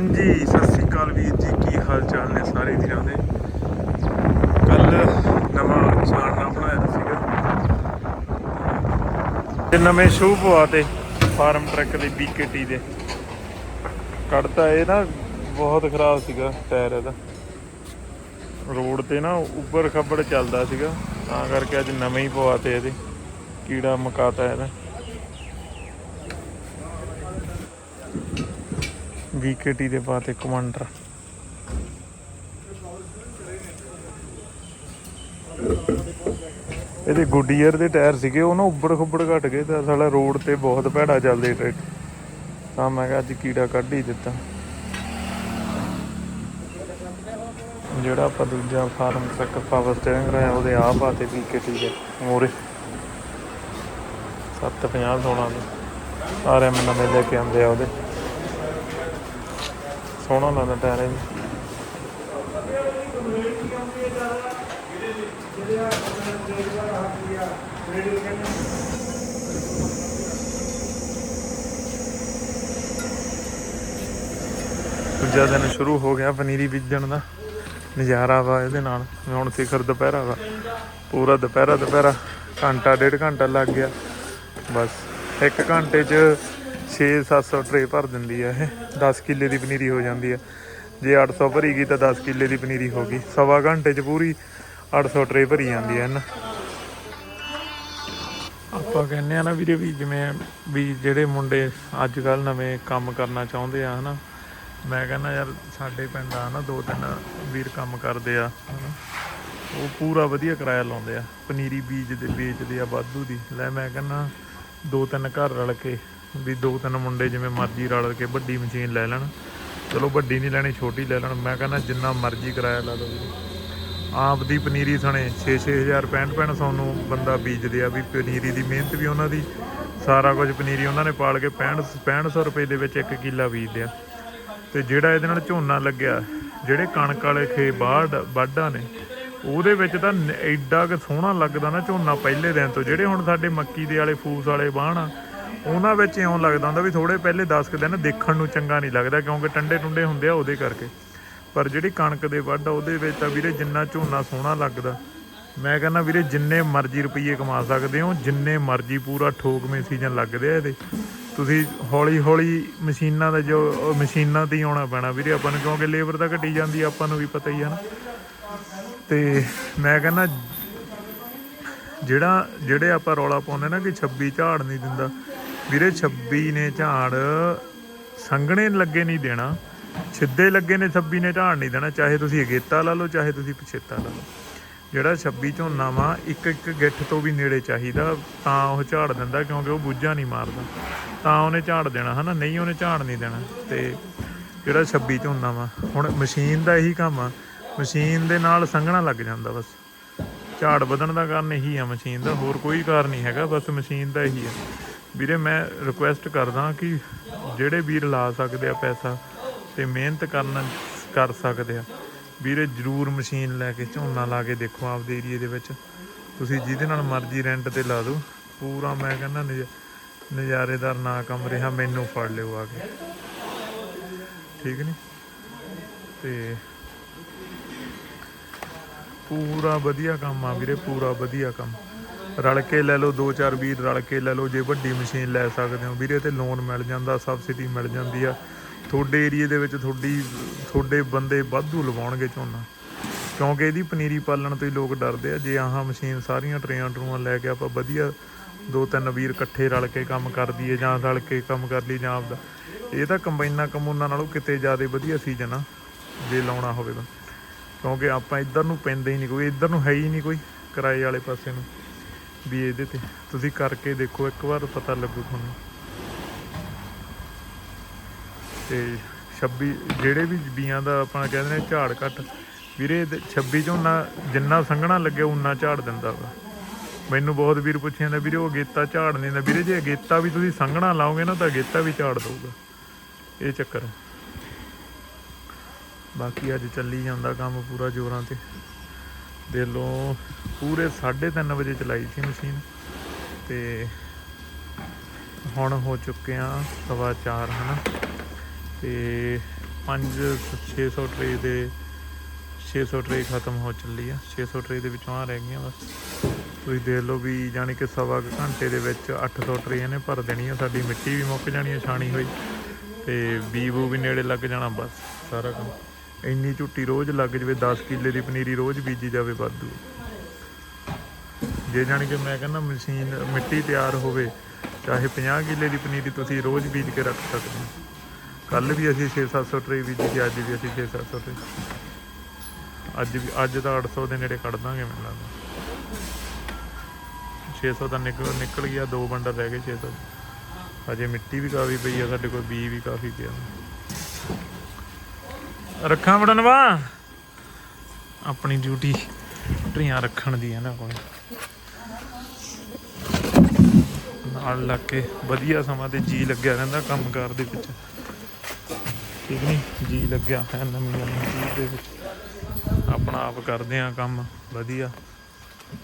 ਜੀ, ਸਤਿ ਸ੍ਰੀ ਅਕਾਲ ਵੀਰ ਜੀ, ਕੀ ਹਾਲ ਚਾਲ ਨੇ ਸਾਰੇ ਵੀਰਾਂ ਦੇ? ਕੱਲ ਨਵਾਂ ਚਾਨਣਾ ਬਣਾਇਆ ਸੀਗਾ। ਤੇ ਨਵੇਂ ਸ਼ੂ ਪਵਾਤੇ ਫਾਰਮ ਟਰੱਕ ਦੇ BKT ਦੇ। ਕੱਢਤਾ ਇਹ ਨਾ, ਬਹੁਤ ਖਰਾਬ ਸੀਗਾ ਟਾਇਰ ਇਹਦਾ। ਰੋਡ ਤੇ ਨਾ ਉੱਪਰ ਖੱਬੜ ਚੱਲਦਾ ਸੀਗਾ, ਤਾਂ ਕਰਕੇ ਅੱਜ ਨਵੇਂ ਹੀ ਪਵਾਤੇ ਇਹਦੇ। ਕੀੜਾ ਮਕਾਤਾ ਇਹਦਾ। ਵੀਕੇਟੀ ਦੇ ਪਾਤੇ ਕਮਾਂਡਰ। ਇਹਦੇ ਗੁੱਡੀਅਰ ਦੇ ਟਾਇਰ ਸੀਗੇ, ਉਹ ਨਾ ਉੱਬੜ ਖੁੱਬੜ ਘਟ ਗਏ ਤਾਂ ਸਾਲਾ ਰੋਡ ਤੇ ਬਹੁਤ ਭੈੜਾ ਚੱਲਦੇ ਟਰੈਕਟਰ ਤਾਂ ਮੈਂ ਕਿਹਾ ਅੱਜ ਕੀੜਾ ਕੱਢ ਹੀ ਦਿੱਤਾ। ਜਿਹੜਾ ਆਪਾਂ ਦੂਜਾ ਫਾਰਮ ਤੱਕ ਪਾਵਰ ਸਟੀਅਰਿੰਗ ਕਰਾਇਆ, ਉਹਦੇ ਆ ਪਾਤੇ ਵੀਕੇਟੀ ਦੇ ਮੋਰੇ 750 16 ਦੇ। ਸਾਰੇ ਨਵੇਂ ਲੈ ਕੇ ਆਂਦੇ ਆ ਉਹਦੇ। ਸੋਹਣਾ ਲੱਗਦਾ ਟਾਇਰ ਇਹ ਦੂਜਾ ਦਿਨ ਸ਼ੁਰੂ ਹੋ ਗਿਆ ਪਨੀਰੀ ਬੀਜਣ ਦਾ। ਨਜ਼ਾਰਾ ਵਾ ਇਹਦੇ ਨਾਲ। ਹੁਣ ਸਿਖਰ ਦੁਪਹਿਰਾ ਵਾ। ਪੂਰਾ ਦੁਪਹਿਰਾ ਦੁਪਹਿਰਾ। ਘੰਟਾ, ਡੇਢ ਘੰਟਾ ਲੱਗ ਗਿਆ। ਬਸ। ਇੱਕ ਘੰਟੇ 'ਚ 6-700 ਟਰੇ ਭਰ ਦਿੰਦੀ ਆ ਇਹ। 10 ਕਿੱਲੇ ਦੀ ਪਨੀਰੀ ਹੋ ਜਾਂਦੀ ਆ। ਜੇ 800 ਭਰੀ ਗਈ ਤਾਂ 10 ਕਿੱਲੇ ਦੀ ਪਨੀਰੀ ਹੋ ਗਈ। ਸਵਾ ਘੰਟੇ 'ਚ ਪੂਰੀ 800 ਟਰੇ ਭਰੀ ਜਾਂਦੀ ਆ ਨਾ ਆਪਾਂ ਕਹਿੰਦੇ ਆ ਨਾ ਵੀਰੇ ਵੀ ਜਿਵੇਂ ਵੀ ਜਿਹੜੇ ਮੁੰਡੇ ਅੱਜ ਕੱਲ ਨਵੇਂ ਕੰਮ ਕਰਨਾ ਚਾਹੁੰਦੇ ਆ, ਹਨਾ। ਮੈਂ ਕਹਿੰਦਾ ਯਾਰ ਸਾਡੇ ਪਿੰਡ ਆ ਨਾ ਦੋ ਤਿੰਨ ਵੀਰ ਕੰਮ ਕਰਦੇ ਆ, ਹਨਾ। ਉਹ ਪੂਰਾ ਵਧੀਆ ਕਿਰਾਇਆ ਲਾਉਂਦੇ ਆ। ਪਨੀਰੀ ਬੀਜ ਦੇ ਵੇਚਦੇ ਆ ਵਾਧੂ ਦੀ। ਲੈ ਮੈਂ ਕਹਿੰਦਾ ਦੋ ਤਿੰਨ ਘਰ ਰਲ ਕੇ ਵੀ ਦੋ ਤਿੰਨ ਮੁੰਡੇ ਜਿਵੇਂ ਮਰਜ਼ੀ ਰਲ ਕੇ ਵੱਡੀ ਮਸ਼ੀਨ ਲੈ ਲੈਣ। ਚਲੋ ਵੱਡੀ ਨਹੀਂ ਲੈਣੀ, ਛੋਟੀ ਲੈ ਲੈਣ। ਮੈਂ ਕਹਿੰਦਾ ਜਿੰਨਾ ਮਰਜ਼ੀ ਕਿਰਾਇਆ ਲਾ ਲਓ ਆਪ ਦੀ ਪਨੀਰੀ ਸਣੇ 6-6000 6500 ਨੂੰ ਬੰਦਾ ਬੀਜਦੇ ਆ ਵੀ ਪਨੀਰੀ ਦੀ ਮਿਹਨਤ ਵੀ ਉਹਨਾਂ ਦੀ, ਸਾਰਾ ਕੁਝ ਪਨੀਰੀ ਉਹਨਾਂ ਨੇ ਪਾਲ ਕੇ 65 6500 ਰੁਪਏ ਦੇ ਵਿੱਚ ਇੱਕ ਕਿੱਲਾ ਬੀਜਦੇ ਆ। ਤੇ ਜਿਹੜਾ ਇਹਦੇ ਨਾਲ ਝੋਨਾ ਲੱਗਿਆ, ਜਿਹੜੇ ਕਣਕ ਵਾਲੇ ਖੇ ਬਾੜ ਵਾਢਾਂ ਨੇ, ਉਹਦੇ ਵਿੱਚ ਤਾਂ ਨ- ਐਡਾ ਕਿ ਸੋਹਣਾ ਲੱਗਦਾ ਨਾ ਝੋਨਾ ਪਹਿਲੇ ਦਿਨ ਤੋਂ। ਜਿਹੜੇ ਹੁਣ ਸਾਡੇ ਮੱਕੀ ਦੇ ਵਾਲੇ, ਫੂਸ ਵਾਲੇ ਬਾਣ ਆ ਉਹਨਾਂ ਵਿੱਚ ਇਉਂ ਲੱਗਦਾ ਹੁੰਦਾ ਵੀ ਥੋੜੇ ਪਹਿਲੇ 10 ਕੁ ਦਿਨ ਦੇਖਣ ਨੂੰ ਚੰਗਾ ਨਹੀਂ ਲੱਗਦਾ, ਕਿਉਂਕਿ ਟੰਡੇ ਟੁੰਡੇ ਹੁੰਦੇ ਆ ਉਹਦੇ ਕਰਕੇ। ਪਰ ਜਿਹੜੀ ਕਣਕ ਦੇ ਵੱਢ ਆ, ਉਹਦੇ ਵਿੱਚ ਤਾਂ ਵੀਰੇ ਜਿੰਨਾ ਝੋਨਾ ਸੋਹਣਾ ਲੱਗਦਾ। ਮੈਂ ਕਹਿੰਦਾ ਵੀਰੇ ਜਿੰਨੇ ਮਰਜ਼ੀ ਰੁਪਏ ਕਮਾ ਸਕਦੇ ਹੋ, ਜਿੰਨੇ ਮਰਜ਼ੀ ਪੂਰਾ ਠੋਕਵੇਂ ਸੀਜ਼ਨ ਲੱਗਦੇ ਆ ਇਹਦੇ। ਤੁਸੀਂ ਹੌਲੀ ਹੌਲੀ ਮਸ਼ੀਨਾਂ ਦਾ ਜੋ ਮਸ਼ੀਨਾਂ ਤੇ ਹੀ ਆਉਣਾ ਪੈਣਾ ਵੀਰੇ ਆਪਾਂ ਨੂੰ, ਕਿਉਂਕਿ ਲੇਬਰ ਤਾਂ ਘਟੀ ਜਾਂਦੀ ਆਪਾਂ ਨੂੰ ਵੀ ਪਤਾ ਹੀ ਹੈ ਨਾ। ਤੇ ਮੈਂ ਕਹਿੰਦਾ ਜਿਹੜਾ, ਜਿਹੜੇ ਆਪਾਂ ਰੌਲਾ ਪਾਉਂਦੇ ਨਾ ਕਿ 26 ਝਾੜ ਨਹੀਂ ਦਿੰਦਾ ਵੀਰੇ 26 ਨੇ ਝਾੜ, ਸੰਘਣੇ ਲੱਗੇ ਨਹੀਂ ਦੇਣਾ, ਸਿੱਧੇ ਲੱਗੇ ਨੇ 26 ਨੇ ਝਾੜ ਨਹੀਂ ਦੇਣਾ, ਚਾਹੇ ਤੁਸੀਂ ਅਗੇਤਾ ਲਾ ਲਓ, ਚਾਹੇ ਤੁਸੀਂ ਪਛੇਤਾ ਲਾ ਲਓ। ਜਿਹੜਾ 26 ਝੋਨਾ ਵਾ, ਇੱਕ ਇੱਕ ਗਿੱਠ ਤੋਂ ਵੀ ਨੇੜੇ ਚਾਹੀਦਾ, ਤਾਂ ਉਹ ਝਾੜ ਦਿੰਦਾ, ਕਿਉਂਕਿ ਉਹ ਬੁੱਝਾ ਨਹੀਂ ਮਾਰਦਾ। ਤਾਂ ਉਹਨੇ ਝਾੜ ਦੇਣਾ, ਹਨਾ? ਨਹੀਂ, ਉਹਨੇ ਝਾੜ ਨਹੀਂ ਦੇਣਾ। ਤੇ ਜਿਹੜਾ 26 ਝੋਨਾ ਵਾ, ਹੁਣ ਮਸ਼ੀਨ ਦਾ ਇਹੀ ਕੰਮ ਆ, ਮਸ਼ੀਨ ਦੇ ਨਾਲ ਸੰਘਣਾ ਲੱਗ ਜਾਂਦਾ ਬਸ। ਝਾੜ ਵਧਣ ਦਾ ਕਾਰਨ ਇਹੀ ਆ ਮਸ਼ੀਨ ਦਾ, ਹੋਰ ਕੋਈ ਕਾਰਨ ਨਹੀਂ ਹੈਗਾ, ਬਸ ਮਸ਼ੀਨ ਦਾ ਇਹੀ ਆ। ਵੀਰੇ, ਮੈਂ ਰਿਕੁਐਸਟ ਕਰਦਾ ਕਿ ਜਿਹੜੇ ਵੀਰ ਲਾ ਸਕਦੇ ਆ ਪੈਸਾ ਤੇ ਮਿਹਨਤ ਕਰਨ, ਕਰ ਸਕਦੇ ਆ। ਵੀਰੇ, ਜਰੂਰ ਮਸ਼ੀਨ ਲੈ ਕੇ ਝੋਨਾ ਲਾ ਕੇ ਦੇਖੋ ਆਪਦੇ ਏਰੀਏ ਦੇ ਵਿੱਚ। ਤੁਸੀਂ ਜਿਹਦੇ ਨਾਲ ਮਰਜ਼ੀ ਰੈਂਟ ਤੇ ਲਾ ਦਿਓ। ਪੂਰਾ ਮੈਂ ਕਹਿੰਦਾ ਨਜ਼- ਨਜ਼ਾਰੇਦਾਰ ਨਾ ਕੰਮ ਰਿਹਾ, ਮੈਨੂੰ ਫੜ ਲਿਓ ਆ ਕੇ। ਠੀਕ ਨਹੀਂ ਤੇ ਪੂਰਾ ਵਧੀਆ ਕੰਮ ਆ ਵੀਰੇ, ਪੂਰਾ ਵਧੀਆ ਕੰਮ। ਰਲ ਕੇ ਲੈ ਲਓ, ਦੋ ਚਾਰ ਵੀਰ ਰਲ ਕੇ ਲੈ ਲਓ, ਜੇ ਵੱਡੀ ਮਸ਼ੀਨ ਲੈ ਸਕਦੇ ਹੋ। ਵੀਰੇ ਤੇ ਲੋਨ ਮਿਲ ਜਾਂਦਾ ਸਬਸਿਡੀ ਮਿਲ ਜਾਂਦੀ ਆ। ਤੁਹਾਡੇ ਏਰੀਏ ਦੇ ਵਿੱਚ ਤੁਹਾਡੀ, ਤੁਹਾਡੇ ਬੰਦੇ ਵਾਧੂ ਲਵਾਉਣਗੇ ਝੋਨਾ। ਕਿਉਂਕਿ ਇਹਦੀ ਪਨੀਰੀ ਪਾਲਣ ਤੋਂ ਹੀ ਲੋਕ ਡਰਦੇ ਆ। ਜੇ ਆਹ ਮਸ਼ੀਨ ਸਾਰੀਆਂ ਟਰੇਆਂ ਟਰੂਆਂ ਲੈ ਕੇ ਆਪਾਂ ਵਧੀਆ ਦੋ ਤਿੰਨ ਵੀਰ ਇਕੱਠੇ ਰਲ ਕੇ ਕੰਮ ਕਰ ਦਈਏ, ਜਾਂ ਰਲ ਕੇ ਕੰਮ ਕਰ ਲਈ ਜਾਂ ਆਪਦਾ। ਇਹ ਤਾਂ ਕੰਬਾਈਨਾਂ ਕਮੂਨਾਂ ਨਾਲੋਂ ਕਿਤੇ ਜ਼ਿਆਦਾ ਵਧੀਆ ਸੀਜ਼ਨ ਆ, ਜੇ ਲਾਉਣਾ ਹੋਵੇ ਤਾਂ। ਕਿਉਂਕਿ ਆਪਾਂ ਇੱਧਰ ਨੂੰ ਪੈਂਦੇ ਹੀ ਨਹੀਂ ਕੋਈ, ਇੱਧਰ ਨੂੰ ਹੈ ਹੀ ਨਹੀਂ ਕੋਈ ਕਿਰਾਏ ਵਾਲੇ ਪਾਸੇ ਨੂੰ। ਵੀ ਇਹਦੇ ਤੇ ਤੁਸੀਂ ਕਰਕੇ ਦੇਖੋ, ਇੱਕ ਵਾਰ ਪਤਾ ਲੱਗੂ ਤੁਹਾਨੂੰ। ਤੇ 26 ਜਿਹੜੇ ਵੀ ਬੀਆਂ ਦਾ ਆਪਾਂ ਕਹਿੰਦੇ ਨੇ ਝਾੜ ਘੱਟ ਵੀਰੇ ਇਹਦੇ 26 ਝੋਨਾ ਜਿੰਨਾ ਸੰਘਣਾ ਲੱਗੇ ਉਨਾ ਝਾੜ ਦਿੰਦਾ ਵਾ। ਮੈਨੂੰ ਬਹੁਤ ਵੀਰ ਪੁੱਛੇ ਜਾਂਦੇ, ਵੀਰੇ ਉਹ ਅਗੇਤਾ ਝਾੜ ਨਹੀਂ ਦਿੰਦਾ। ਵੀਰੇ ਜੇ ਅਗੇਤਾ ਵੀ ਤੁਸੀਂ ਸੰਘਣਾ ਲਾਓਗੇ ਨਾ ਤਾਂ ਅਗੇਤਾ ਵੀ ਝਾੜ ਦਊਗਾ। ਇਹ ਚੱਕਰ। ਬਾਕੀ ਅੱਜ ਚੱਲੀ ਜਾਂਦਾ ਕੰਮ ਪੂਰਾ ਜ਼ੋਰਾਂ ਤੇ। ਦੇ ਲੋ ਪੂਰੇ 3:30 ਵਜੇ ਚਲਾਈ ਸੀ ਮਸ਼ੀਨ। ਤੇ ਹੁਣ ਹੋ ਚੁੱਕੇ ਆ ਸਵਾ ਚਾਰ, ਹਨਾ? ਤੇ 5 600 ਟਰੇ ਦੇ 600 ਟਰੇ ਖਤਮ ਹੋ ਚੱਲੀ ਆ। 600 ਟਰੇ ਦੇ ਵਿੱਚੋਂ ਆ ਰਹਿ ਗਈਆਂ ਬਸ। ਤੁਸੀਂ ਦੇਖ ਲਓ ਵੀ ਜਾਣੀ ਕਿ ਸਵਾ ਕੁ ਘੰਟੇ ਦੇ ਵਿੱਚ 800 ਟਰੇ ਨੇ ਭਰ ਦੇਣੀ ਆ। ਸਾਡੀ ਮਿੱਟੀ ਵੀ ਮੁੱਕ ਜਾਣੀ ਆ, ਛਾਣੀ ਹੋਈ। ਤੇ ਬੀਬੂ ਵੀ ਨੇੜੇ ਲੱਗ ਜਾਣਾ ਬਸ, ਸਾਰਾ ਕੰਮ। ਇੰਨੀ ਝੁੱਟੀ ਰੋਜ਼ ਲੱਗ ਜਵੇ 10 ਕਿੱਲੇ ਦੀ ਪਨੀਰੀ ਰੋਜ਼ ਬੀਜੀ ਜਾਵੇ ਵਾਧੂ। ਜੇ ਜਾਣੀ ਕਿ ਮੈਂ ਕਹਿੰਦਾ ਮਸ਼ੀਨ, ਮਿੱਟੀ ਤਿਆਰ ਹੋਵੇ, ਚਾਹੇ 50 ਕਿੱਲੇ ਦੀ ਪਨੀਰੀ ਤੁਸੀਂ ਰੋਜ਼ ਬੀਜ ਕੇ ਰੱਖ ਸਕਦੇ ਹੋ। ਕੱਲ ਵੀ ਅਸੀਂ 6-700 ਟਰੇ ਬੀਜੀ ਸੀ, ਅੱਜ ਵੀ ਅਸੀਂ 6-700 ਟਰੇ। ਅੱਜ ਵੀ, ਅੱਜ ਤਾਂ 800 ਦੇ ਨੇੜੇ ਕੱਢ ਦਾਂਗੇ ਮੈਨੂੰ ਲੱਗਦਾ 600 ਤਾਂ ਨਿਕਲ ਨਿਕਲ ਗਿਆ, ਦੋ ਬੰਡਲ ਰਹਿ ਗਏ 600 ਅਜੇ ਮਿੱਟੀ ਵੀ ਕਾਫੀ ਪਈ ਆ, ਸਾਡੇ ਕੋਲ ਬੀ ਵੀ ਕਾਫੀ ਪਿਆ। ਰੱਖਾਂ ਵੜਨਵਾ? ਆਪਣੀ ਡਿਊਟੀ ਟਰੀਆਂ ਰੱਖਣ ਦੀ ਹੈ ਨਾ ਕੋਈ। ਨਾਲ ਲੱਗ ਕੇ ਵਧੀਆ ਸਮਾਂ ਤੇ ਜੀ ਲੱਗਿਆ ਰਹਿੰਦਾ ਕੰਮਕਾਰ ਦੇ ਵਿੱਚ। ਠੀਕ ਨਹੀਂ ਜੀ ਲੱਗਿਆ ਹੈ ਨਵੀਂ ਨਵੀਂ ਚੀਜ਼ ਦੇ ਵਿੱਚ। ਆਪਣਾ ਆਪ ਕਰਦੇ ਆ ਕੰਮ, ਵਧੀਆ।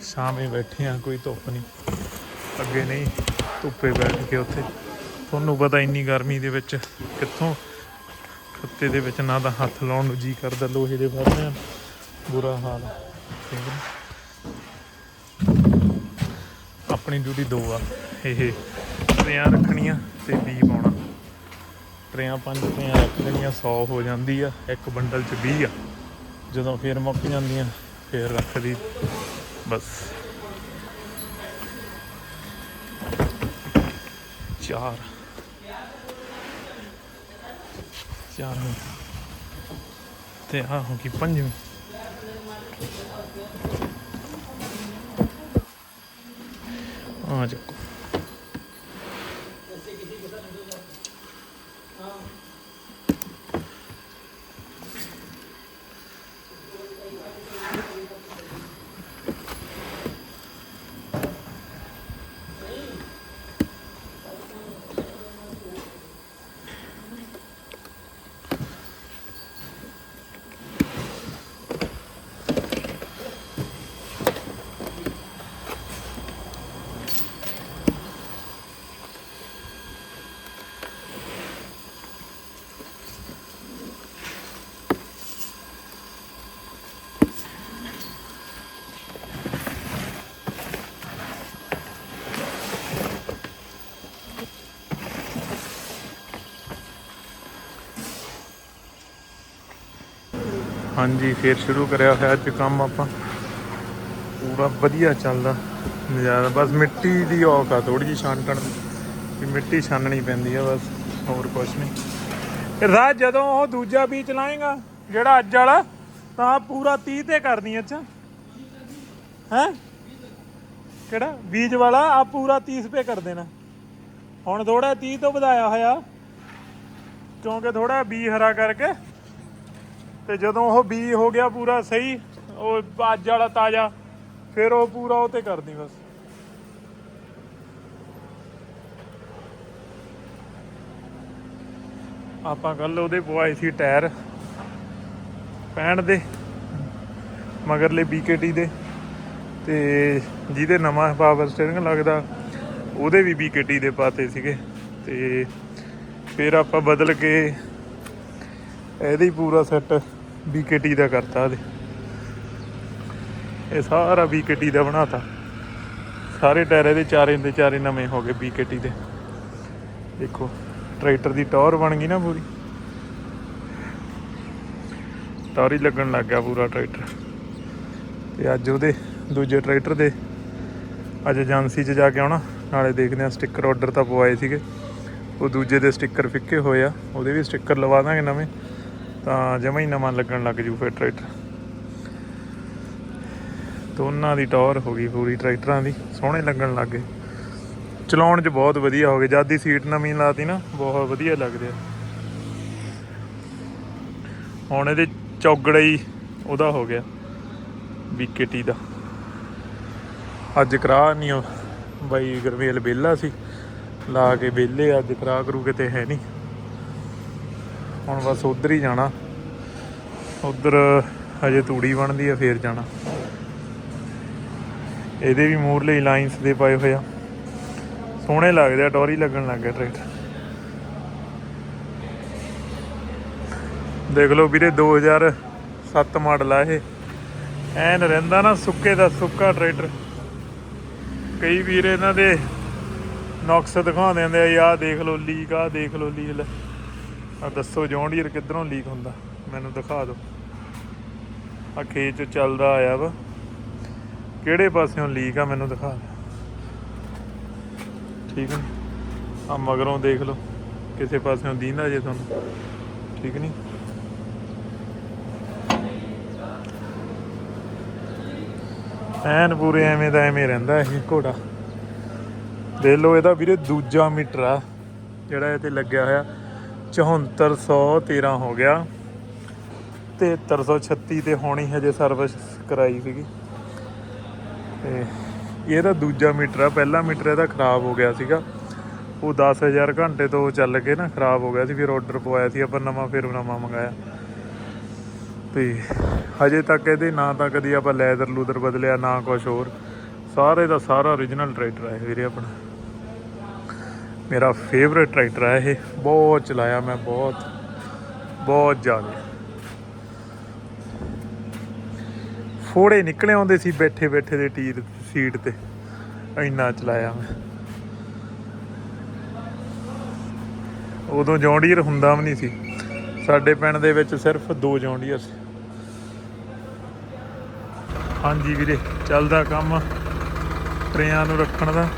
ਸ਼ਾਮੇ ਬੈਠੇ ਆ, ਕੋਈ ਧੁੱਪ ਨਹੀਂ ਅੱਗੇ ਨਹੀਂ, ਧੁੱਪੇ ਬੈਠ ਕੇ ਉੱਥੇ। ਤੁਹਾਨੂੰ ਪਤਾ ਇੰਨੀ ਗਰਮੀ ਦੇ ਵਿੱਚ ਕਿੱਥੋਂ ਖੱਤੇ ਦੇ ਵਿੱਚ ਨਾ ਤਾਂ ਹੱਥ ਲਾਉਣ ਨੂੰ ਜੀ ਕਰਦਾ, ਲੋਹੇ ਦੇ ਫਰਨਿਆਂ ਬੁਰਾ ਹਾਲ ਠੀਕ ਹੈ ਆਪਣੀ ਡਿਊਟੀ ਦੋ ਆ। ਇਹ ਟਰੇਆਂ ਰੱਖਣੀਆਂ ਤੇ ਬੀ ਪਾਉਣਾ। ਟਰੇਆਂ ਪੰਜ ਟਰੇਆਂ ਰੱਖ ਲੈਣੀਆਂ 100 ਹੋ ਜਾਂਦੀ ਆ, ਇੱਕ ਬੰਡਲ ਚ 20 ਆ। ਜਦੋਂ ਫੇਰ ਮੁੱਕ ਜਾਂਦੀਆਂ, ਫੇਰ ਰੱਖਦੀ। ਬਸ। ਚਾਰ। ਚਾਰ ਨੂੰ ਤੇ ਆ ਹੋ ਗਈ ਪੰਜਵੀਂ। ਆ ਚੱਕੋ ਹਾਂਜੀ, ਫੇਰ ਸ਼ੁਰੂ ਕਰਿਆ ਹੋਇਆ ਅੱਜ ਕੰਮ ਆਪਾਂ। ਪੂਰਾ ਵਧੀਆ ਚੱਲਦਾ ਨਜ਼ਾਰਾ। ਬਸ ਮਿੱਟੀ ਦੀ ਔਕ ਆ ਥੋੜੀ ਜਿਹੀ ਛਾਂਟਣ ਦੀ। ਮਿੱਟੀ ਛਾਨਣੀ ਪੈਂਦੀ ਆ ਬਸ, ਹੋਰ ਕੁਝ ਨਹੀਂ। ਰਾਜ ਜਦੋਂ ਉਹ ਦੂਜਾ ਬੀਜ ਲਾਏਗਾ, ਜਿਹੜਾ ਅੱਜ ਵਾਲਾ, ਤਾਂ ਪੂਰਾ 30 ਤੇ ਕਰਨੀ ਅੱਛਾ। ਹੈ? ਕਿਹੜਾ? ਬੀਜ ਵਾਲਾ ਆ ਪੂਰਾ 30 ਰੁਪਏ ਕਰ ਦੇਣਾ। ਹੁਣ ਥੋੜਾ 30 ਤੋਂ ਵਧਾਇਆ ਹੋਇਆ। ਕਿਉਂਕਿ ਥੋੜਾ ਬੀ ਹਰਾ ਕਰਕੇ ਤੇ ਜਦੋਂ ਉਹ ਬੀ ਹੋ ਗਿਆ ਪੂਰਾ ਸਹੀ, ਉਹ ਅੱਜ ਵਾਲਾ ਤਾਜ਼ਾ, ਫਿਰ ਉਹ ਪੂਰਾ ਉਹ ਤੇ ਕਰਦੀ ਬਸ। ਆਪਾਂ ਕੱਲ ਉਹਦੇ ਪਵਾਏ ਸੀ ਟਾਇਰ 65 ਦੇ, ਮਗਰਲੇ BKT ਦੇ, ਤੇ ਜਿਹਦੇ ਨਵਾਂ ਪਾਵਰ ਸਟੀਅਰਿੰਗ ਲੱਗਦਾ, ਉਹਦੇ ਵੀ BKT ਦੇ ਪਾਤੇ ਸੀਗੇ, ਤੇ ਫਿਰ ਆਪਾਂ ਬਦਲ ਕੇ ਇਹਦੇ ਹੀ ਪੂਰਾ ਸੈੱਟ BKT ਦਾ ਕਰਤਾ ਇਹਦੇ ਇਹ ਸਾਰਾ ਬੀਕੇਟੀ ਦਾ ਬਣਾਤਾ। ਸਾਰੇ ਟਾਇਰ ਇਹਦੇ ਚਾਰੇ ਦੇ, ਚਾਰੇ ਨਵੇਂ ਹੋ ਗਏ BKT ਦੇ। ਦੇਖੋ, ਟਰੈਕਟਰ ਦੀ ਟੌਰ ਬਣ ਗਈ ਨਾ ਪੂਰੀ। ਟੌਰ ਲੱਗਣ ਲੱਗ ਗਿਆ ਪੂਰਾ ਟਰੈਕਟਰ। ਤੇ ਅੱਜ ਉਹਦੇ ਦੂਜੇ ਟਰੈਕਟਰ ਦੇ ਅੱਜ ਏਜੰਸੀ 'ਚ ਜਾ ਕੇ ਆਉਣਾ। ਨਾਲੇ ਦੇਖਦੇ ਆ ਸਟicker ਆਰਡਰ ਤਾਂ ਪਵਾਏ ਸੀਗੇ। ਉਹ ਦੂਜੇ ਦੇ ਸਟicker ਫਿੱਕੇ ਹੋਏ ਆ। ਉਹਦੇ ਵੀ ਸਟicker ਲਵਾ ਦਾਂਗੇ ਨਵੇਂ। ਤਾਂ ਜਮਾ ਹੀ ਨਵਾਂ ਲੱਗਣ ਲੱਗ ਜੂ ਫਿਰ ਟਰੈਕਟਰ। ਦੋਨਾਂ ਦੀ ਟੌਰ ਹੋ ਗਈ ਪੂਰੀ ਟਰੈਕਟਰਾਂ ਦੀ, ਸੋਹਣੇ ਲੱਗਣ ਲੱਗ ਗਏ। ਚਲਾਉਣ 'ਚ ਬਹੁਤ ਵਧੀਆ ਹੋ ਗਏ। ਜਦ ਦੀ ਸੀਟ ਨਵੀਂ ਲਾਤੀ ਨਾ, ਬਹੁਤ ਵਧੀਆ ਲੱਗਦੇ ਆ। ਹੁਣ ਇਹਦੇ ਚੌਗੜਾ ਹੀ ਉਹਦਾ ਹੋ ਗਿਆ BKT ਦਾ। ਅੱਜ ਕਰਾ ਨਹੀਂ ਉਹ, ਬਾਈ ਗਰਮੇਲ ਵਿਹਲਾ ਸੀ। ਲਾ ਕੇ ਵਿਹਲੇ ਅੱਜ ਕਰਾ ਕਰੂ ਕਿਤੇ ਹੈ ਨਹੀਂ ਹੁਣ ਬਸ ਉਧਰ ਹੀ ਜਾਣਾ। ਉਧਰ ਹਜੇ ਤੂੜੀ ਬਣਦੀ ਆ, ਫੇਰ ਜਾਣਾ। ਇਹਦੇ ਵੀ ਮੂਰਲੇ ਲਾਈਨਸ ਦੇ ਪਾਏ ਹੋਏ ਆ। ਸੋਹਣੇ ਲੱਗਦੇ ਆ ਟੋਰੀ ਲੱਗਣ ਲੱਗ ਗਿਆ ਟਰੈਕਟਰ ਦੇਖ ਲਓ ਵੀਰੇ 2007 ਮਾਡਲ ਆ ਇਹ। ਐਨ ਰਹਿੰਦਾ ਨਾ ਸੁੱਕੇ ਦਾ ਸੁੱਕਾ ਟਰੈਕਟਰ ਕਈ ਵੀਰ ਇਹਨਾਂ ਦੇ ਨੁਕਸ ਦਿਖਾਉਂਦੇ ਹੁੰਦੇ ਆ ਯਾ ਦੇਖ ਲਓ ਲੀਕ ਆ ਦੇਖ ਲਓ ਲੀਕ ਆ ਦੱਸੋ ਜੌਂਡੀਅਰ ਕਿੱਧਰੋਂ ਲੀਕ ਹੁੰਦਾ? ਮੈਨੂੰ ਦਿਖਾ ਦਿਓ। ਆ ਖੇਤ ਚ ਚੱਲਦਾ ਆਇਆ ਵਾ। ਕਿਹੜੇ ਪਾਸਿਓਂ ਲੀਕ ਆ ਮੈਨੂੰ ਦਿਖਾ ਦਿਓ। ਠੀਕ ਹੈ ਆ ਮਗਰੋਂ ਦੇਖ ਲਓ, ਕਿਸੇ ਪਾਸਿਓਂ ਦੀਂਦਾ ਜੇ ਤੁਹਾਨੂੰ। ਠੀਕ ਨਹੀਂ ਐਨ ਪੂਰੇ ਐਵੇਂ ਦਾ ਐਵੇਂ ਰਹਿੰਦਾ ਇਹ ਘੋੜਾ। ਦੇਖ ਲਓ ਇਹਦਾ ਵੀਰੇ ਦੂਜਾ ਮੀਟਰ ਆ, ਜਿਹੜਾ ਇਹ ਤੇ ਲੱਗਿਆ ਹੋਇਆ। 7413 ਹੋ ਗਿਆ ਤੇ 7336 ਤੇ ਹੋਣੀ ਹਜੇ ਸਰਵਿਸ ਕਰਾਈ ਸੀਗੀ। ਤੇ ਇਹਦਾ ਦੂਜਾ ਮੀਟਰ ਆ, ਪਹਿਲਾ ਮੀਟਰ ਇਹਦਾ ਖਰਾਬ ਹੋ ਗਿਆ ਸੀਗਾ। ਉਹ 10000 ਘੰਟੇ ਤੋਂ ਚੱਲ ਕੇ ਨਾ ਖਰਾਬ ਹੋ ਗਿਆ ਸੀ, ਫਿਰ ਆਰਡਰ ਪਵਾਇਆ ਸੀ, ਆਪਾਂ ਨਵਾਂ ਫਿਰ ਨਵਾਂ ਮੰਗਾਇਆ। ਤੇ ਹਜੇ ਤੱਕ ਇਹਦੇ ਨਾ ਤਾਂ ਕਦੀ ਆਪਾਂ ਲੈਦਰ ਲੂਦਰ ਬਦਲਿਆ, ਨਾ ਕੁਝ ਹੋਰ। ਸਾਰੇ ਦਾ ਸਾਰਾ origignal ਟਰੈਕਟਰ ਹੈ ਵੀਰੇ ਆਪਣਾ। ਮੇਰਾ ਫੇਵਰੇਟ ਟਰੈਕਟਰ ਹੈ ਇਹ। ਬਹੁਤ ਚਲਾਇਆ ਮੈਂ, ਬਹੁਤ ਬਹੁਤ ਜ਼ਿਆਦਾ। ਫੋੜੇ ਨਿਕਲੇ ਆਉਂਦੇ ਸੀ ਬੈਠੇ ਬੈਠੇ ਦੇ ਟੀਰ ਸੀਟ ਤੇ। ਇੰਨਾ ਚਲਾਇਆ ਮੈਂ। ਉਦੋਂ ਜੌਂਡੀਅਰ ਹੁੰਦਾ ਵੀ ਨਹੀਂ ਸੀ। ਸਾਡੇ ਪਿੰਡ ਦੇ ਵਿੱਚ ਸਿਰਫ ਦੋ ਜੌਂਡੀਅਰ ਸੀ। ਹਾਂਜੀ ਵੀਰੇ, ਚੱਲਦਾ ਕੰਮ। ਟਰੇਆਂ ਨੂੰ ਰੱਖਣ ਦਾ।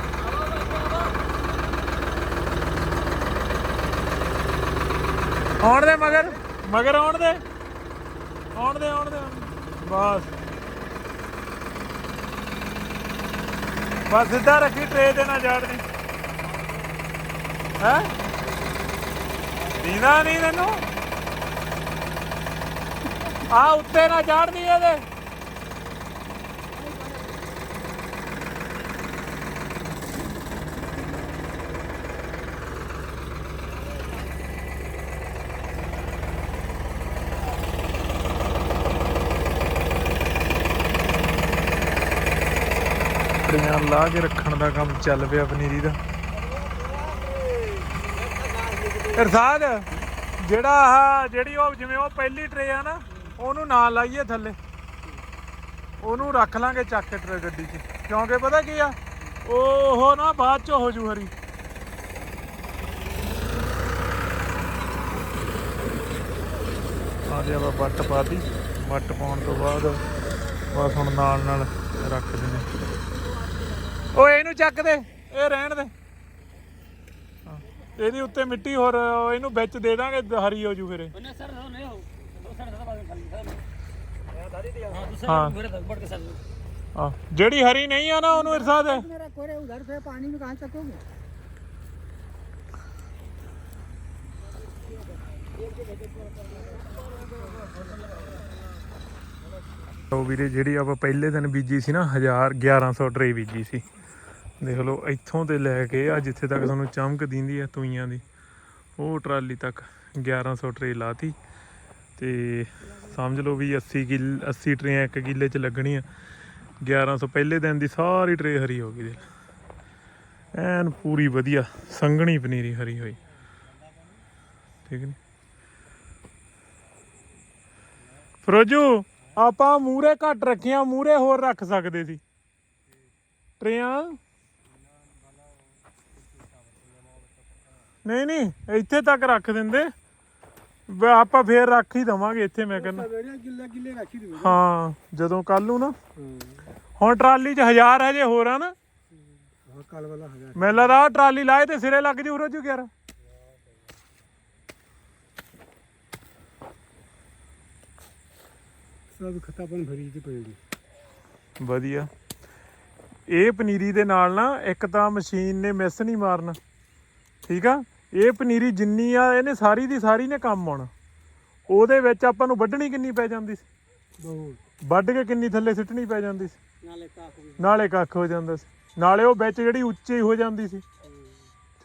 ਆਉਣ ਦੇ ਮਗਰ। ਮਗਰ ਆਉਣ ਦੇ। ਆਉਣ ਦੇ ਆਉਣ ਦੇ। ਬਸ। ਬਸ ਸਿੱਧਾ ਰੱਖੀ ਟਰੇ ਦੇ ਨਾ ਜਾੜਨੀ। ਹੈ? ਦੀਨਾ ਨਹੀਂ ਤੈਨੂੰ? ਆ ਉੱਤੇ ਨਾ ਜਾੜਨੀ ਇਹਦੇ। ਟਰੀਆਂ ਲਾ ਕੇ ਰੱਖਣ ਦਾ ਕੰਮ ਚੱਲ ਪਿਆ ਪਨੀਰੀ ਦਾ। ਇਰਸਾਦ, ਜਿਹੜਾ ਆਹ ਜਿਹੜੀ ਉਹ ਜਿਵੇਂ ਉਹ ਪਹਿਲੀ ਟਰੇ ਆ ਨਾ, ਉਹਨੂੰ ਨਾ ਲਾਈਏ ਥੱਲੇ। ਉਹਨੂੰ ਰੱਖ ਲਾਂਗੇ ਚੱਕ ਕੇ ਟਰੇ ਗੱਡੀ 'ਚ। ਕਿਉਂਕਿ ਪਤਾ ਕੀ ਆ, ਉਹ ਨਾ ਬਾਅਦ 'ਚ ਹੋ ਜੂ ਹਰੀ। ਆ ਜੇ ਆਪਾਂ ਬੱਟ ਪਾਤੀ ਬੱਟ ਪਾਉਣ ਤੋਂ ਬਾਅਦ ਬਸ ਹੁਣ ਨਾਲ ਨਾਲ ਰੱਖ ਦਿੰਦੇ। ਓਏ ਇਹਨੂੰ ਚੱਕ ਦੇ ਇਹ ਰਹਿਣ ਦੇ ਹਾਂ, ਇਹਦੇ ਉੱਤੇ ਮਿੱਟੀ ਹੋਰ ਇਹਨੂੰ ਵਿੱਚ ਦੇ ਦਾਂਗੇ ਹਰੀ ਹੋ ਜੂ ਫਿਰ ਇਹ। ਉਹਨੇ ਸਰ ਨਹੀਂ ਹੋ ਉਹ ਸਰ ਦਾ ਬਾਅਦ ਖਾਲੀ ਸਰ ਹਾਂ ਦਾਦੀ ਤੇ ਹਾਂ हाँ। ਦੂਸਰਾ ਮੇਰੇ ਤੱਕ बढ़ के सर ਆ ਜਿਹੜੀ ਹਰੀ ਨਹੀਂ ਆ ਨਾ ਉਹਨੂੰ ਇਰਸਾਦ ਹੈ मेरा कोरे उधर से पानी में कहाँ चकोगे ਉਹ ਵੀਰੇ ਜਿਹੜੀ ਆਪਾਂ ਪਹਿਲੇ ਦਿਨ ਬੀਜੀ ਸੀ ਨਾ 1000 1100 ਟਰੇ ਬੀਜੀ ਸੀ ਦੇਖ ਲਓ, ਇੱਥੋਂ ਤੇ ਲੈ ਕੇ ਆ, ਜਿੱਥੇ ਤੱਕ ਤੁਹਾਨੂੰ ਚਮਕ ਦਿੰਦੀ ਹੈ ਤੂਈਆਂ ਦੀ। ਉਹ ਟਰਾਲੀ ਤੱਕ 1100 ਟਰੇ ਲਾਤੀ ਤੇ ਸਮਝ ਲਓ ਵੀ 80 ਕਿੱਲ 80 ਟਰੇਆਂ ਇੱਕ ਕਿੱਲੇ 'ਚ ਲੱਗਣੀਆਂ। 1100 ਪਹਿਲੇ ਦਿਨ ਦੀ ਸਾਰੀ ਟਰੇ ਹਰੀ ਹੋ ਗਈ ਦੇ ਐਨ ਪੂਰੀ ਵਧੀਆ, ਸੰਘਣੀ ਪਨੀਰੀ ਹਰੀ ਹੋਈ। ਠੀਕ ਨੇ? ਫਰੋਜੂ, ਆਪਾਂ ਮੂਰੇ ਘੱਟ ਰੱਖੀਆਂ ਮੂਰੇ ਹੋਰ ਰੱਖ ਸਕਦੇ ਸੀ। ਟਰੇਆਂ? ਨਹੀਂ ਨਹੀਂ ਇੱਥੇ ਤੱਕ ਰੱਖ ਦਿੰਦੇ। ਬ- ਆਪਾਂ ਫੇਰ ਰੱਖ ਹੀ ਦਵਾਂਗੇ ਇੱਥੇ ਮੈਂ ਕਹਿੰਦਾ। ਹਾਂ ਜਦੋਂ ਕੱਲ ਨੂੰ ਨਾ। ਹੁਣ ਟਰਾਲੀ 'ਚ ਹਜ਼ਾਰ ਹਜੇ ਹੋਰ ਆ ਨਾ। ਹਾਂ ਕੱਲ ਵਾਲਾ ਹੈਗਾ ਮੈਨੂੰ ਲੱਗਦਾ ਟਰਾਲੀ ਲਾਏ ਤੇ ਸਿਰੇ ਲੱਗ ਜੂ ਰੋਜੂ ਯਾਰ ਸਭ ਖਤਾਪਨ ਭਰੀ ਤੇ ਪਈ ਵਧੀਆ। ਇਹ ਪਨੀਰੀ ਦੇ ਨਾਲ ਨਾ ਇੱਕ ਤਾਂ ਮਸ਼ੀਨ ਨੇ ਮਿਸ ਨਹੀਂ ਮਾਰਨਾ। ਠੀਕ ਆ? ਇਹ ਪਨੀਰੀ ਜਿੰਨੀ ਆ ਇਹਨੇ ਸਾਰੀ ਦੀ ਸਾਰੀ ਨੇ ਕੰਮ ਆਉਣਾ। ਉਹਦੇ ਵਿੱਚ ਆਪਾਂ ਨੂੰ ਵੱਢਣੀ ਕਿੰਨੀ ਪੈ ਜਾਂਦੀ ਸੀ? ਵੱਢ ਕੇ ਕਿੰਨੀ ਥੱਲੇ ਸਿੱਟਣੀ ਪੈ ਜਾਂਦੀ ਸੀ? ਨਾਲੇ ਕੱਖ ਹੋ ਜਾਂਦਾ ਸੀ। ਨਾਲੇ ਉਹ ਵਿੱਚ ਜਿਹੜੀ ਉੱਚੀ ਹੋ ਜਾਂਦੀ ਸੀ।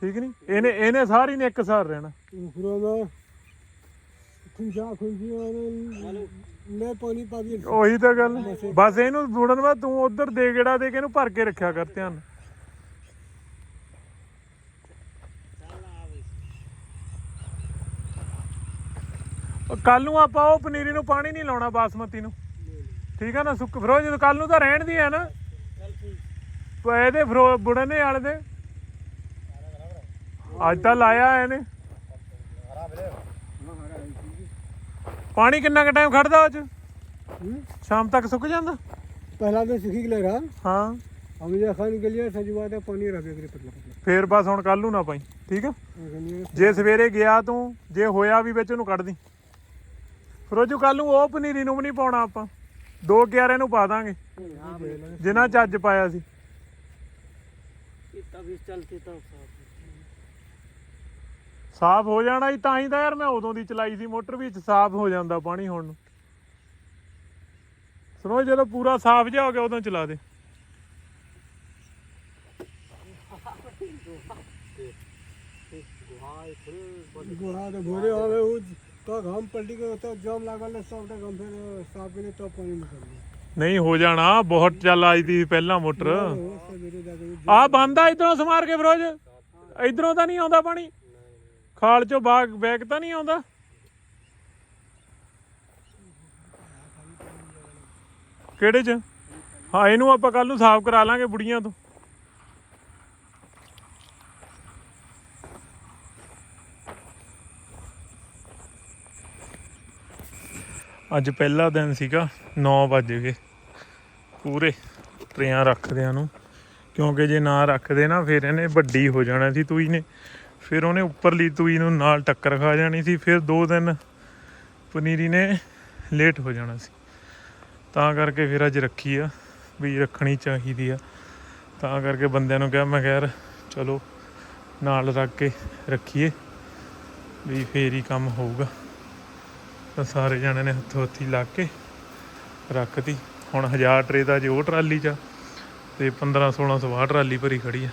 ਠੀਕ ਨਹੀਂ ਇਹਨੇ ਇਹਨੇ ਸਾਰੀ ਨੇ ਇੱਕਸਾਰ ਰਹਿਣਾ। ਉਹੀ ਤਾਂ ਗੱਲ। ਬਸ ਇਹਨੂੰ ਜੁੜਨ ਵਾ ਤੂੰ ਉਧਰ ਦੇ ਗੇੜਾ ਦੇ ਕੇ ਇਹਨੂੰ ਭਰ ਕੇ ਰੱਖਿਆ ਕਰ ਧਿਆਨ। ਕੱਲ ਨੂੰ ਆਪਾਂ ਉਹ ਪਨੀਰੀ ਨੂੰ ਪਾਣੀ ਨਹੀਂ ਲਾਉਣਾ ਬਾਸਮਤੀ ਨੂੰ। ਠੀਕ ਆ ਨਾ ਸੁੱਕ ਫਿਰੋ ਜਦੋਂ ਕੱਲ ਨੂੰ ਤਾਂ ਰਹਿਣ ਦੀ ਹੈ ਨਾ। ਪਏ ਦੇ ਫਿਰੋ ਬੁੜਨੇ ਵਾਲੇ ਦੇ। ਅੱਜ ਤਾਂ ਲਾਇਆ ਇਹਨੇ। ਪਾਣੀ ਕਿੰਨਾ ਕੁ ਟਾਈਮ ਖੜਦਾ ਅੱਜ ਸ਼ਾਮ ਤੱਕ ਸੁੱਕ ਜਾਂਦਾ? ਪਹਿਲਾਂ ਤਾਂ ਸੁੱਕੀ ਗਿਆ ਰਾ ਹਾਂ। ਅਮੀਰ ਖਾਨ ਕੇ ਲਈ ਸਜਵਾ ਦਾ ਪਾਣੀ ਰਵੇ ਕਰੇ ਪਤਲਾ ਫੇਰ ਬਸ ਹੁਣ ਕੱਲ ਨੂੰ ਨਾ ਪਾਈ। ਠੀਕ ਹੈ। ਜੇ ਸਵੇਰੇ ਗਿਆ ਤੂੰ ਜੇ ਹੋਇਆ ਵੀ ਵਿੱਚ ਉਹਨੂੰ ਕੱਢ ਦੀ। ਫਰੋਜੂ ਕੱਲ ਨੂੰ ਉਹ ਪਨੀਰੀ ਨੂੰ ਵੀ ਨਹੀਂ ਪਾਉਣਾ ਆਪਾਂ ਦੋ ਗਿਆਰੇ ਨੂੰ ਪਾ ਦਾਂਗੇ ਜਿਨ੍ਹਾਂ ਚ ਅੱਜ ਪਾਇਆ ਸੀ इतना भी चलती तो साफ ਸਾਫ਼ ਹੋ ਜਾਣਾ ਹੀ ਤਾਂ ਹੀ ਤਾਂ ਯਾਰ ਮੈਂ ਉਦੋਂ ਦੀ ਚਲਾਈ ਸੀ ਮੋਟਰ ਵਿੱਚ ਸਾਫ਼ ਹੋ ਜਾਂਦਾ ਪਾਣੀ ਹੁਣ ਨੂੰ ਸੁਣੋ ਜਦੋਂ ਪੂਰਾ ਸਾਫ਼ ਜਿਹਾ ਹੋ ਗਿਆ ਉਦੋਂ ਚਲਾ ਦੇ गोहा तो घोड़े हवे वो तो हम पलटी के तो जाम लागल है सब तक हम फिर साफ के लिए तो पानी निकल गया ਨਹੀਂ ਹੋ ਜਾਣਾ ਬਹੁਤ ਚੱਲ ਆਈ ਦੀ ਪਹਿਲਾਂ ਮੋਟਰ वो सवेरे जाके ਆ ਬੰਦ ਆ ਇਧਰੋਂ ਸਮਾਰ ਕੇ ਫਰੋਜ ਇਧਰੋਂ ਤਾਂ ਨਹੀਂ ਆਉਂਦਾ ਪਾਣੀ ਖਾਲ ਚੋਂ ਬਾਗ ਬੈਕ ਤਾਂ ਨਹੀਂ ਆਉਂਦਾ ਕਿਹੜੇ ਚ ਹਾਂ ਇਹਨੂੰ ਆਪਾਂ ਕੱਲ ਨੂੰ ਸਾਫ਼ ਕਰਾ ਲਾਂਗੇ ਬੁੜੀਆਂ ਤੋਂ ਅੱਜ ਪਹਿਲਾ ਦਿਨ ਸੀਗਾ 9 ਵਜੇ ਗਏ। ਪੂਰੇ ਟਰੇਆਂ ਰੱਖਦਿਆਂ ਨੂੰ। ਕਿਉਂਕਿ ਜੇ ਨਾ ਰੱਖਦੇ ਨਾ, ਫਿਰ ਇਹਨੇ ਵੱਡੀ ਹੋ ਜਾਣਾ ਸੀ ਤੂਈ ਨੇ। ਫਿਰ ਉਹਨੇ ਉੱਪਰਲੀ ਤੂਈ ਨੂੰ ਨਾਲ ਟੱਕਰ ਖਾ ਜਾਣੀ ਸੀ। ਫਿਰ ਦੋ ਦਿਨ ਪਨੀਰੀ ਨੇ ਲੇਟ ਹੋ ਜਾਣਾ ਸੀ। ਤਾਂ ਕਰਕੇ ਫਿਰ ਅੱਜ ਰੱਖੀ ਆ, ਵੀ ਰੱਖਣੀ ਚਾਹੀਦੀ ਆ। ਤਾਂ ਕਰਕੇ ਬੰਦਿਆਂ ਨੂੰ ਕਿਹਾ, ਮੈਂ ਖੈਰ ਚਲੋ, ਨਾਲ ਰੱਖ ਕੇ ਰੱਖੀਏ, ਵੀ ਫੇਰ ਹੀ ਕੰਮ ਹੋਊਗਾ। ਤਾਂ ਸਾਰੇ ਜਣਿਆਂ ਨੇ ਹੱਥੋਂ ਹੱਥੀ ਲਾ ਕੇ ਰੱਖਤੀ। ਹੁਣ 1000 ਟਰੇ ਦਾ ਜੇ ਉਹ ਟਰਾਲੀ ਚ ਆ, ਤੇ 15 1600 ਟਰਾਲੀ ਭਰੀ ਖੜੀ ਆ।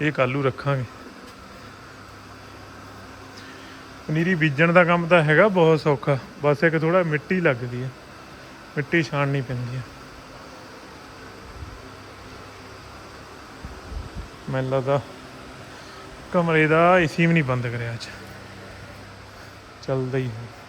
ਇਹ ਕੱਲੂ ਰੱਖਾਂਗੇ। ਪਨੀਰੀ ਬੀਜਣ ਦਾ ਕੰਮ ਤਾਂ ਹੈਗਾ ਬਹੁਤ ਸੌਖਾ। ਬਸ ਇੱਕ ਥੋੜਾ ਮਿੱਟੀ ਲੱਗਦੀ ਆ। ਮਿੱਟੀ ਛਾਣਨੀ ਪੈਂਦੀ ਹੈ ਮੈਨੂੰ ਲੱਗਦਾ ਕਮਰੇ ਦਾ ਏਸੀ ਵੀ ਨਹੀਂ ਬੰਦ ਕਰਿਆ ਅੱਜ। ਚੱਲਦਾ ਹੀ ਹੈ